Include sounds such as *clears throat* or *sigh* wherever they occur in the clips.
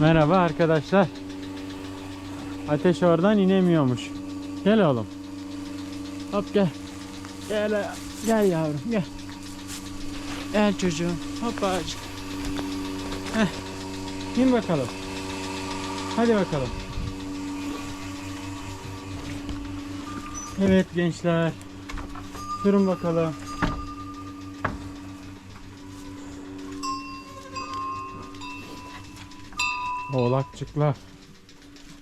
Merhaba arkadaşlar. Ateş oradan inemiyormuş. Gel oğlum. Hop gel. Gel gel yavrum gel. Gel çocuğum. Hop ağacık. Heh. İn bakalım. Hadi bakalım. Evet gençler. Durun bakalım. Oğlakçıklar.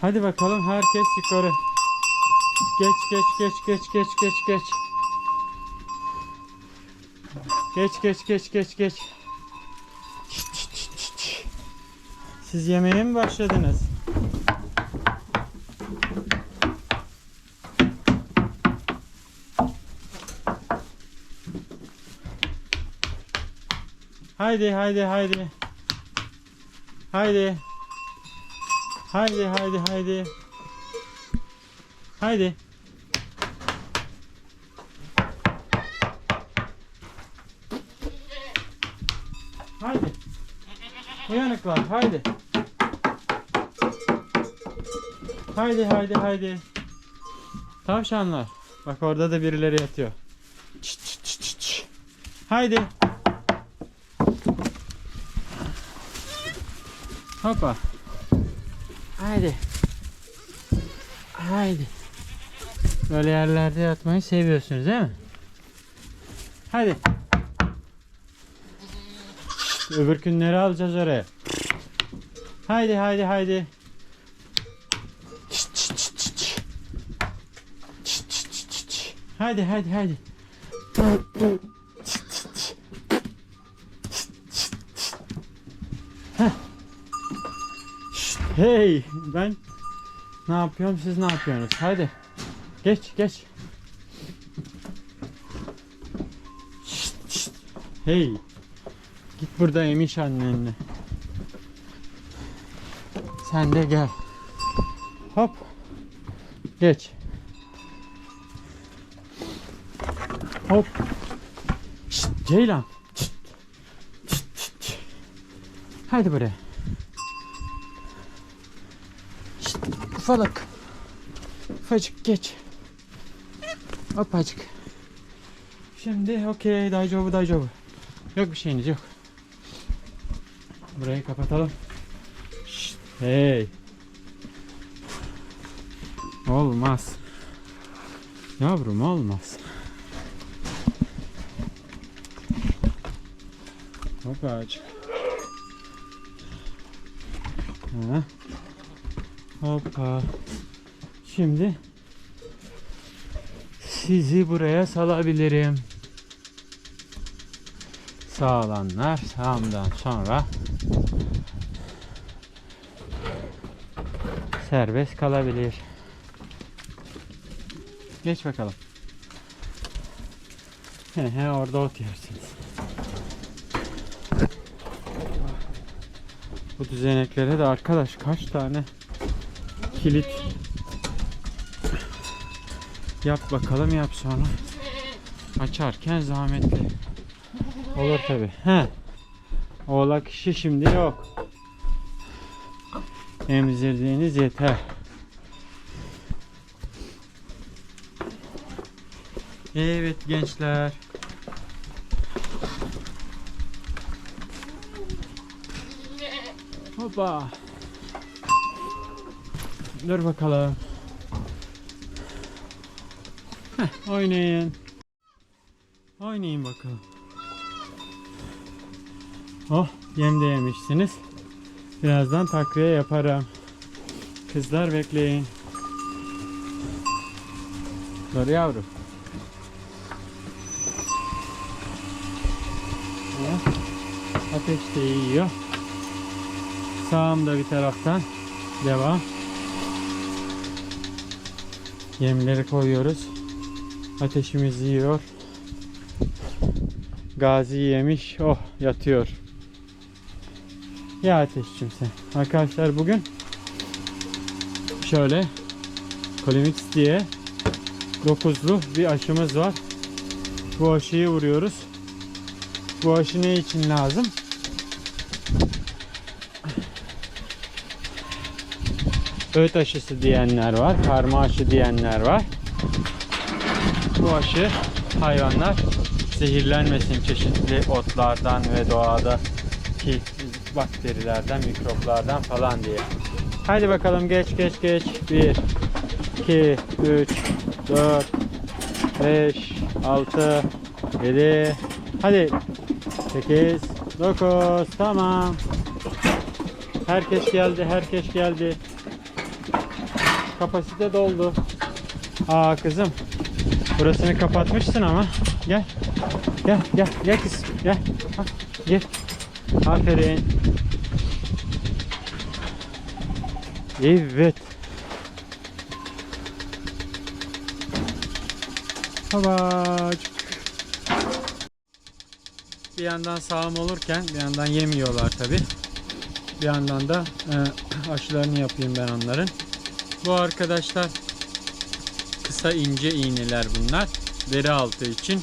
Hadi bakalım herkes yukarı. Geç geç geç geç geç geç geç. Geç geç geç geç geç. Siz yemeğe mi başladınız? Haydi haydi haydi. Haydi. Haydi haydi haydi. Haydi. Haydi. Uyanıklar haydi. Haydi haydi haydi. Tavşanlar. Bak orada da birileri yatıyor. Çıt çıt çıt çıt. Haydi. Hoppa. Haydi. Haydi. Böyle yerlerde yatmayı seviyorsunuz değil mi? Hadi. Öbür günleri alacağız oraya. Haydi haydi haydi. Haydi haydi haydi. Şşt, şşt, şşt. Şşt, şşt, şşt. Heh. Şşt, Hey ben ne yapıyorum siz ne yapıyorsunuz? Haydi geç geç. Şşt, şşt. Hey git burada emiş annenle. Sen de gel. Hop geç. Hop. Şşt, Ceylan. Şşt, şşt, şşt. Haydi buraya. Şşt, ufalak. Ufacık geç. Hopacık. Şimdi okey dayjobu dayjobu. Yok bir şeyiniz yok. Burayı kapatalım. Şşt, hey. Olmaz. Yavrum olmaz. Hopacık. Ha. Hoppa. Şimdi sizi buraya salabilirim. Sağ olanlar sağımdan sonra serbest kalabilir. Geç bakalım. He orada ot yersiniz. Bu düzeneklere de arkadaş kaç tane kilit. Yap bakalım yap sonra. Açarken zahmetli. Olur tabi he oğlak işi şimdi yok. Emzirdiğiniz yeter. Evet gençler. Hoppa. Dur bakalım. Heh, oynayın. Oynayın bakalım. Oh, yem de yemişsiniz. Birazdan takviye yaparım. Kızlar bekleyin. Dur yavrum. Ateş de yiyor. Sağımda bir taraftan devam. Yemleri koyuyoruz. Ateşimiz yiyor. Gazi yemiş. Oh yatıyor. Ya ateşçim sen. Arkadaşlar bugün şöyle Colimix diye 9'lu bir aşımız var. Bu aşıyı vuruyoruz. Bu aşı ne için lazım? Öğüt aşısı diyenler var, karma aşı diyenler var. Bu aşı hayvanlar zehirlenmesin çeşitli otlardan ve doğadaki bakterilerden, mikroplardan falan diye. Haydi bakalım geç geç geç. 1 2 3 4 5 6 7 Hadi 8 9 tamam. Herkes geldi, herkes geldi. Kapasite doldu. Aa kızım. Burasını kapatmışsın ama. Gel. Gel, gel, gel kız. Gel. Ha, gel. Aferin. Evet. Babacık. Bir yandan sağım olurken bir yandan yemiyorlar tabi. Bir yandan da e, aşılarını yapayım ben onların. Bu arkadaşlar kısa ince iğneler bunlar. Deri altı için.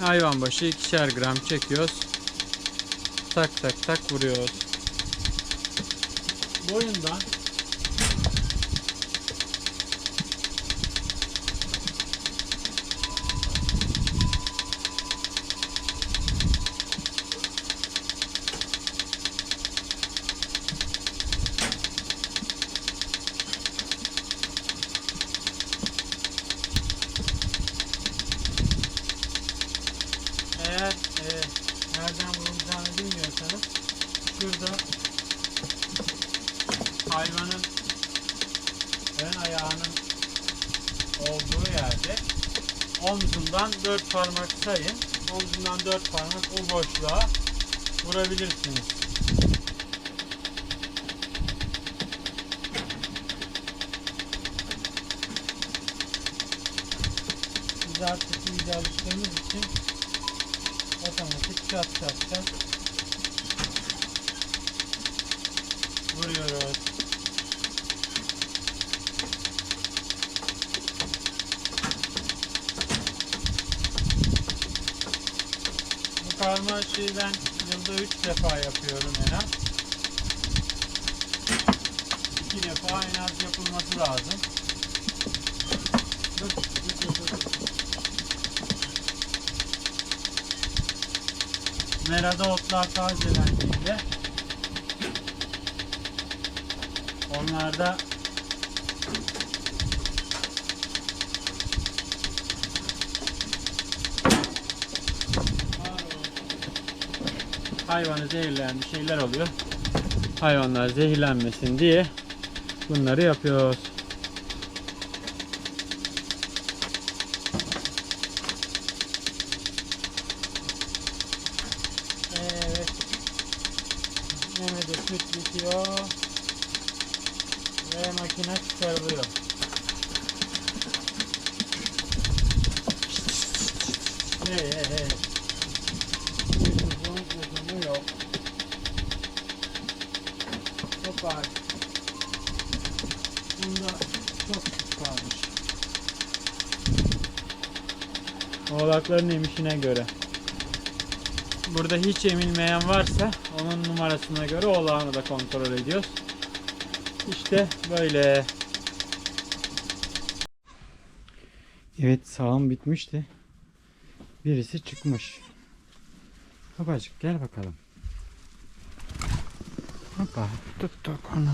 Hayvan başı ikişer gram çekiyoruz. Tak tak tak vuruyoruz. Boyundan parmak sayın. Omzundan 4 parmak o boşluğa vurabilirsiniz. Biz artık iyice alıştığımız için otomatik çat çat çat vuruyoruz. Aşıyı ben yılda 3 defa yapıyorum en az. 2 defa en az yapılması lazım. Dur, dur, dur. Merada otlar tazelendiğinde onlarda hayvanı zehirleyen bir şeyler oluyor. Hayvanlar zehirlenmesin diye bunları yapıyoruz. Evet. Mehmet'e süt bitiyor. Ve makine çıkarılıyor. Hey hey hey. Uzun uzunu yok. Hoppa. Bunda çok süt kalmış. Oğlakların emişine göre. Burada hiç emilmeyen varsa onun numarasına göre oğlağını da kontrol ediyoruz. İşte böyle. Evet sağım bitmişti. Birisi çıkmış. Babacık gel bakalım. Hoppa tuttuk onu.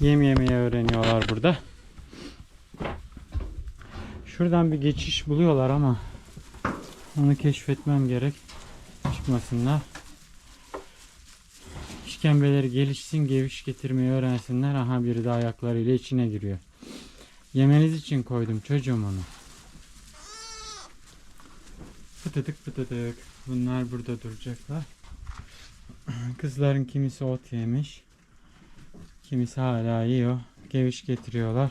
Yem yemeyi öğreniyorlar burada. Şuradan bir geçiş buluyorlar ama onu keşfetmem gerek. Çıkmasınlar. İşkembeleri gelişsin, geviş getirmeyi öğrensinler. Aha biri de ayaklarıyla içine giriyor. Yemeniz için koydum çocuğum onu. Fıtıdık fıtıdık. Bunlar burada duracaklar. Kızların kimisi ot yemiş. Kimisi hala yiyor. Geviş getiriyorlar.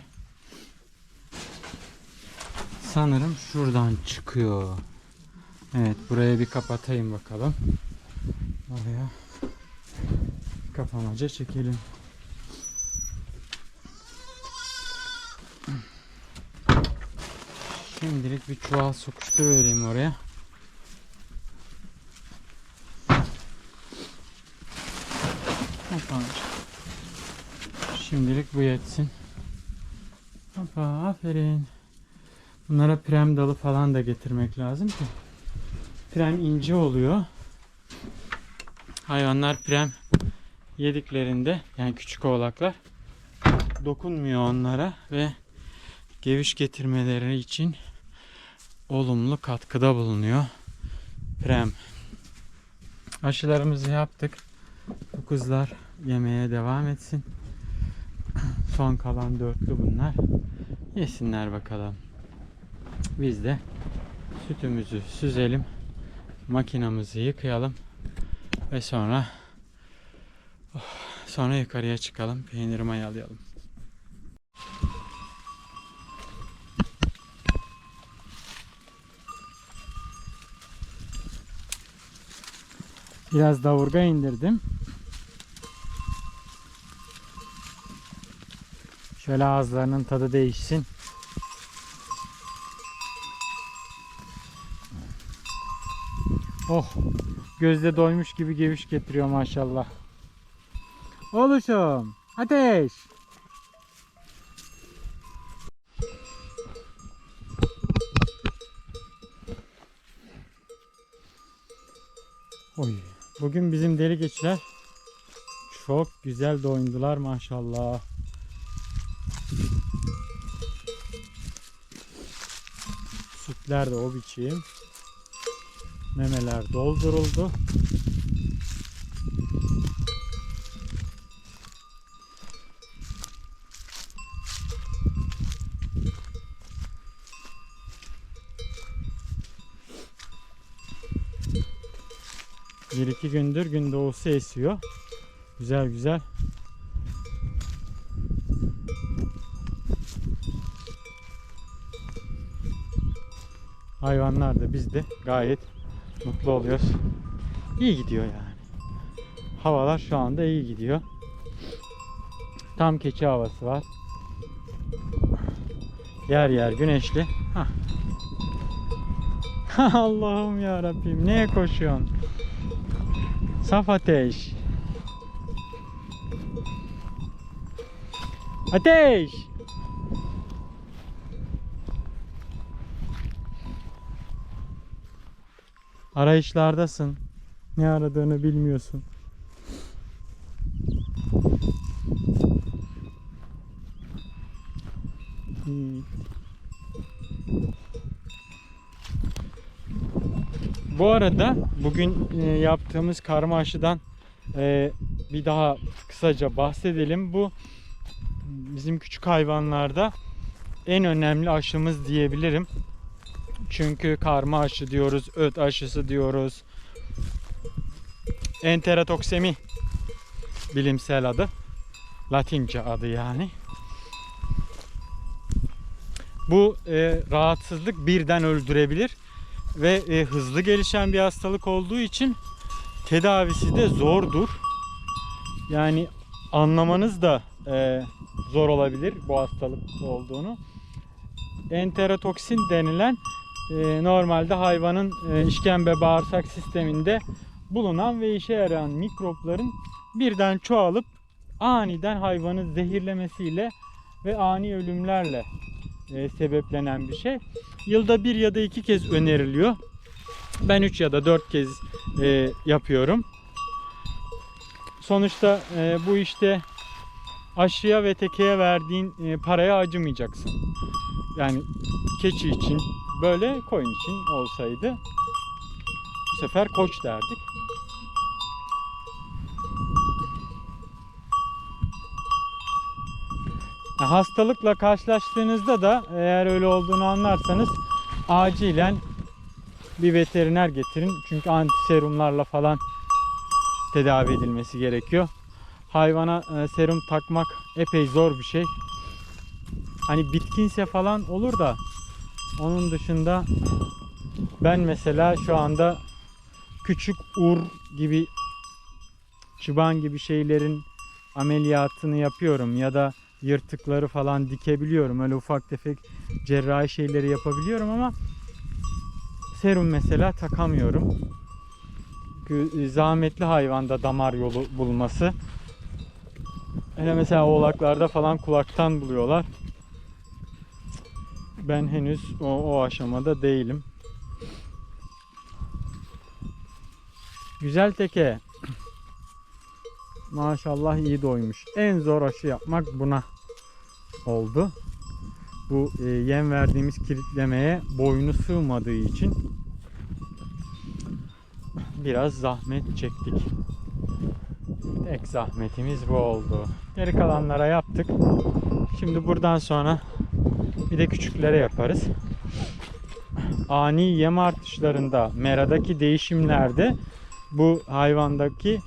Sanırım şuradan çıkıyor. Evet buraya bir kapatayım bakalım. Oraya kapamaca çekelim. Şimdilik bir çuval sokuşturuvereyim oraya. Şimdilik bu yetsin. Hoppa aferin. Bunlara prem dalı falan da getirmek lazım ki. Prem ince oluyor. Hayvanlar prem yediklerinde yani küçük oğlaklar dokunmuyor onlara ve geviş getirmeleri için olumlu katkıda bulunuyor. Prem. Aşılarımızı yaptık. Bu kızlar yemeye devam etsin. *clears throat* Son kalan dörtlü bunlar. Yesinler bakalım. Biz de sütümüzü süzelim. Makinamızı yıkayalım. Ve sonra oh, sonra yukarıya çıkalım. Peyniri mayalayalım. Biraz davurga indirdim. Şöyle ağızlarının tadı değişsin. Oh, gözde doymuş gibi geviş getiriyor maşallah. Oluşum, ateş. Oy, bugün bizim deli geçiler çok güzel doyundular maşallah. Sütler de o biçim. Memeler dolduruldu. Bir iki gündür gün doğusu esiyor. Güzel güzel. Hayvanlar da biz de gayet mutlu oluyoruz. İyi gidiyor yani. Havalar şu anda iyi gidiyor. Tam keçi havası var. Yer yer güneşli. *laughs* Allah'ım ya Rabbim neye koşuyorsun? Saf ateş. Ateş. Arayışlardasın. Ne aradığını bilmiyorsun. Bu arada bugün e, yaptığımız karma aşıdan e, bir daha kısaca bahsedelim. Bu bizim küçük hayvanlarda en önemli aşımız diyebilirim. Çünkü karma aşı diyoruz, öt aşısı diyoruz. Enteratoksemi bilimsel adı. Latince adı yani. Bu e, rahatsızlık birden öldürebilir ve e, hızlı gelişen bir hastalık olduğu için tedavisi de zordur. Yani anlamanız da e, zor olabilir bu hastalık olduğunu. Enterotoksin denilen e, normalde hayvanın e, işkembe bağırsak sisteminde bulunan ve işe yarayan mikropların birden çoğalıp aniden hayvanı zehirlemesiyle ve ani ölümlerle e, sebeplenen bir şey. Yılda bir ya da iki kez öneriliyor. Ben üç ya da dört kez e, yapıyorum. Sonuçta bu işte aşıya ve tekeye verdiğin paraya acımayacaksın. Yani keçi için böyle koyun için olsaydı bu sefer koç derdik. Ya Hastalıkla karşılaştığınızda da eğer öyle olduğunu anlarsanız acilen bir veteriner getirin. Çünkü antiserumlarla falan tedavi edilmesi gerekiyor. Hayvana e, serum takmak epey zor bir şey. Hani bitkinse falan olur da onun dışında ben mesela şu anda küçük ur gibi çıban gibi şeylerin ameliyatını yapıyorum ya da yırtıkları falan dikebiliyorum. Öyle ufak tefek cerrahi şeyleri yapabiliyorum ama serum mesela takamıyorum. Çünkü zahmetli hayvanda damar yolu bulması. Hele mesela oğlaklarda falan kulaktan buluyorlar. Ben henüz o, o aşamada değilim. Güzel teke. Maşallah iyi doymuş. En zor aşı yapmak buna oldu. Bu e, yem verdiğimiz kilitlemeye boynu sığmadığı için biraz zahmet çektik. Tek zahmetimiz bu oldu. Geri kalanlara yaptık. Şimdi buradan sonra bir de küçüklere yaparız. Ani yem artışlarında, meradaki değişimlerde bu hayvandaki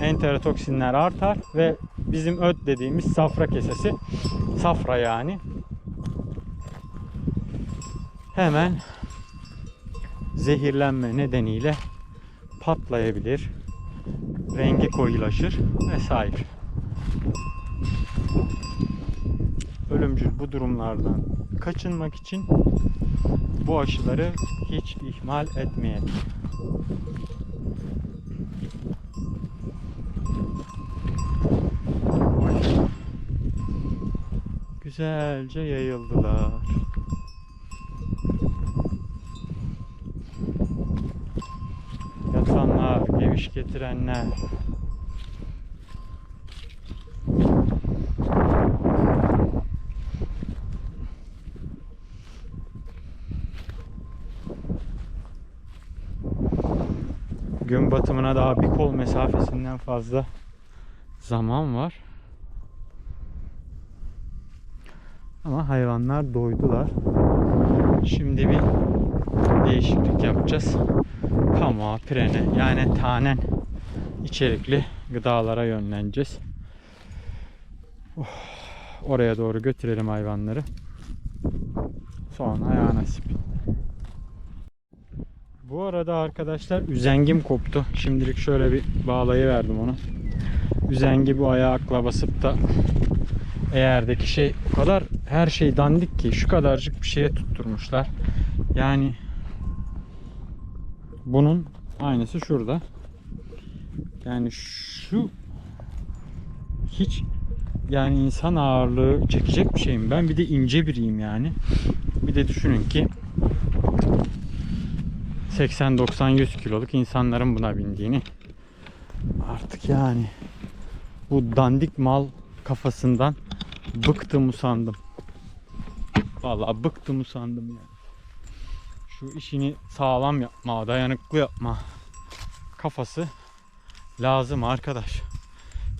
enterotoksinler artar ve bizim öt dediğimiz safra kesesi, safra yani hemen zehirlenme nedeniyle patlayabilir, rengi koyulaşır vesaire. Ölümcül bu durumlardan kaçınmak için bu aşıları hiç ihmal etmeyelim. Güzelce yayıldılar. Yatanlar, geviş getirenler. Gün batımına daha bir kol mesafesinden fazla zaman var. Ama hayvanlar doydular. Şimdi bir değişiklik yapacağız. Pamuğa, pirene yani tanen içerikli gıdalara yönleneceğiz. Oh, oraya doğru götürelim hayvanları. Sonra ayağı nasip. Bu arada arkadaşlar üzengim koptu. Şimdilik şöyle bir bağlayıverdim onu. Üzengi bu ayakla basıp da eğerdeki şey o kadar her şey dandik ki şu kadarcık bir şeye tutturmuşlar. Yani bunun aynısı şurada. Yani şu hiç yani insan ağırlığı çekecek bir şey mi? Ben bir de ince biriyim yani. Bir de düşünün ki 80-90-100 kiloluk insanların buna bindiğini artık yani bu dandik mal kafasından bıktım usandım. Vallahi bıktım usandım yani. Şu işini sağlam yapma, dayanıklı yapma kafası lazım arkadaş.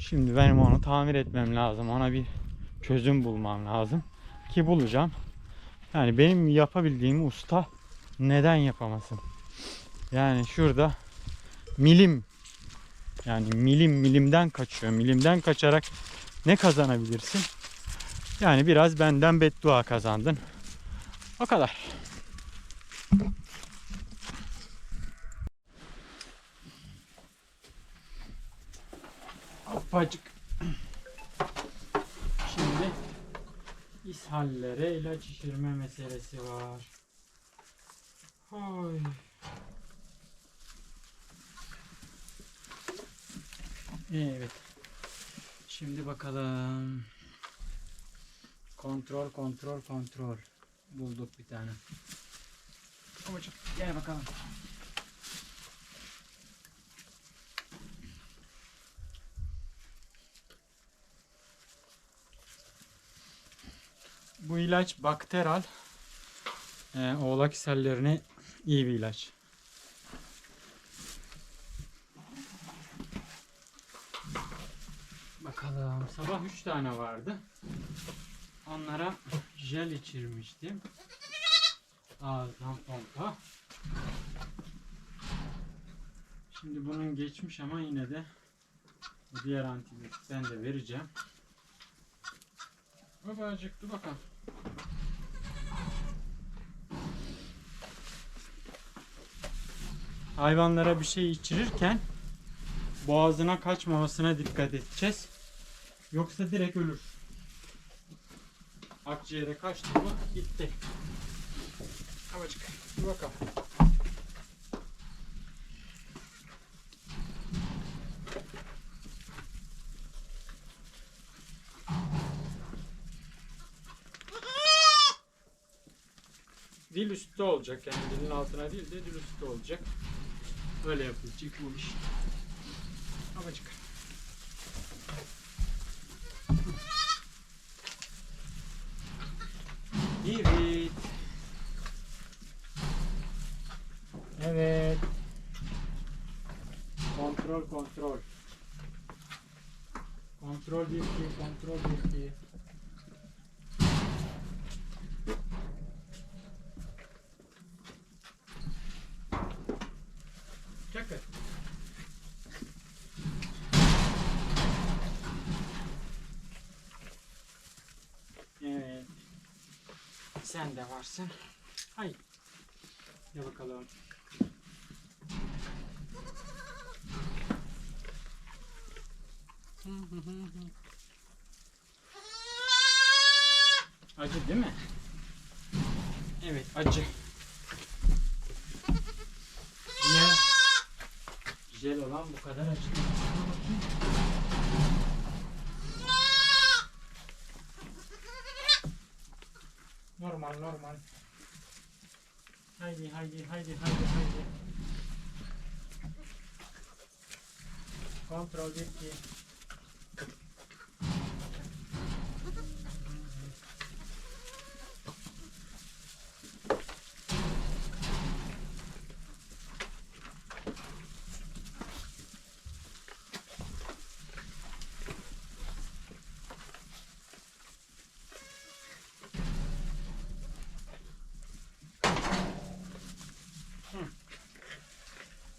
Şimdi benim onu tamir etmem lazım. Ona bir çözüm bulmam lazım. Ki bulacağım. Yani benim yapabildiğim usta neden yapamasın? Yani şurada milim yani milim milimden kaçıyor. Milimden kaçarak ne kazanabilirsin? Yani biraz benden beddua kazandın. O kadar. Hoppacık. Şimdi ishallere ilaç içirme meselesi var. Oy. Evet. Şimdi bakalım. Kontrol, kontrol, kontrol. Bulduk bir tane. Babacım gel bakalım. Bu ilaç bakteral. Ee, oğlak ishallerine iyi bir ilaç. Bakalım. Sabah 3 tane vardı. Onlara jel içirmiştim. Ağızdan pompa. Şimdi bunun geçmiş ama yine de diğer antibiyotikten de vereceğim. Babacık dur bakalım. Hayvanlara bir şey içirirken boğazına kaçmamasına dikkat edeceğiz. Yoksa direkt ölür. Akciğere kaçtı mı gitti. Amacık bir bakalım. Dil üstü olacak yani dilin altına değil de dil üstü olacak. Öyle yapılacak bu iş. Amacık. Evet. Evet. Kontrol kontrol. Kontrol bir iki, kontrol bir Sen de varsın. Hay. Gel bakalım. Acı değil mi? Evet acı. Niye? Jel olan bu kadar acı. Normal normal. Haydi haydi haydi haydi haydi. Kontrol bitti.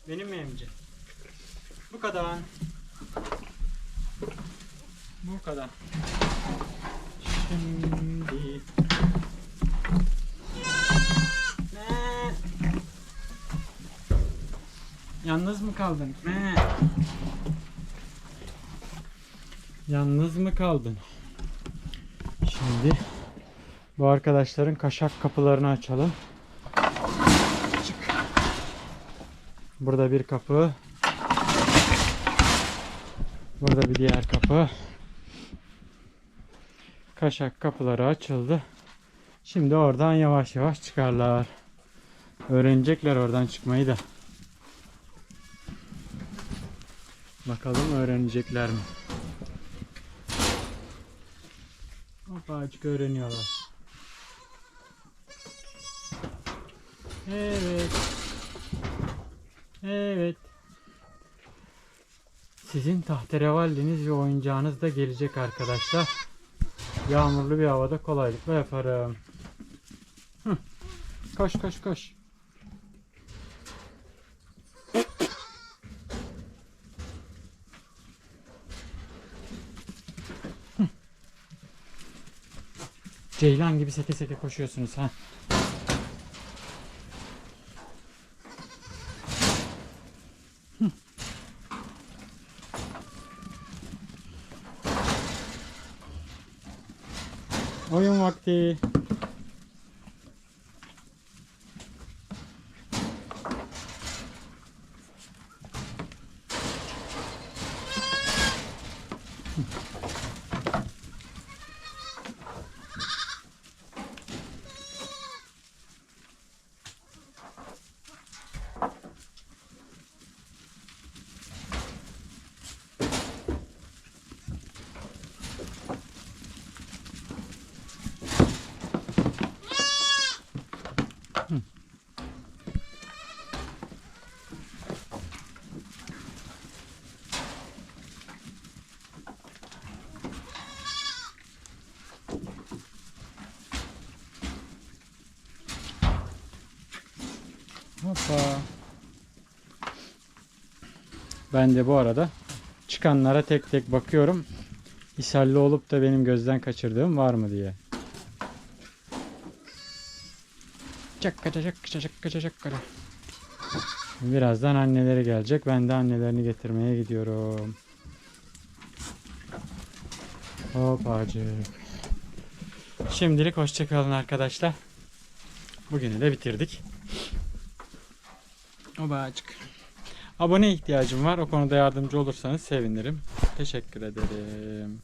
Benim mi emci? Bu kadar. Bu kadar. Şimdi Ne? Yalnız mı kaldın? Ne? Yalnız mı kaldın? Şimdi bu arkadaşların kaşak kapılarını açalım. Burada bir kapı. Burada bir diğer kapı. Kaşak kapıları açıldı. Şimdi oradan yavaş yavaş çıkarlar. Öğrenecekler oradan çıkmayı da. Bakalım öğrenecekler mi? Hopacık öğreniyorlar. Evet. Evet. Sizin tahterevalliniz ve oyuncağınız da gelecek arkadaşlar. Yağmurlu bir havada kolaylıkla yaparım. Hı. Koş koş koş. Ceylan gibi seke seke koşuyorsunuz ha. como que Hoppa. Ben de bu arada çıkanlara tek tek bakıyorum. İshalli olup da benim gözden kaçırdığım var mı diye. Çakkaca çakkaca çakkaca çakkaca. Birazdan anneleri gelecek. Ben de annelerini getirmeye gidiyorum. Hopacık. Şimdilik hoşçakalın arkadaşlar. Bugünü de bitirdik. Obacık. Abone ihtiyacım var. O konuda yardımcı olursanız sevinirim. Teşekkür ederim.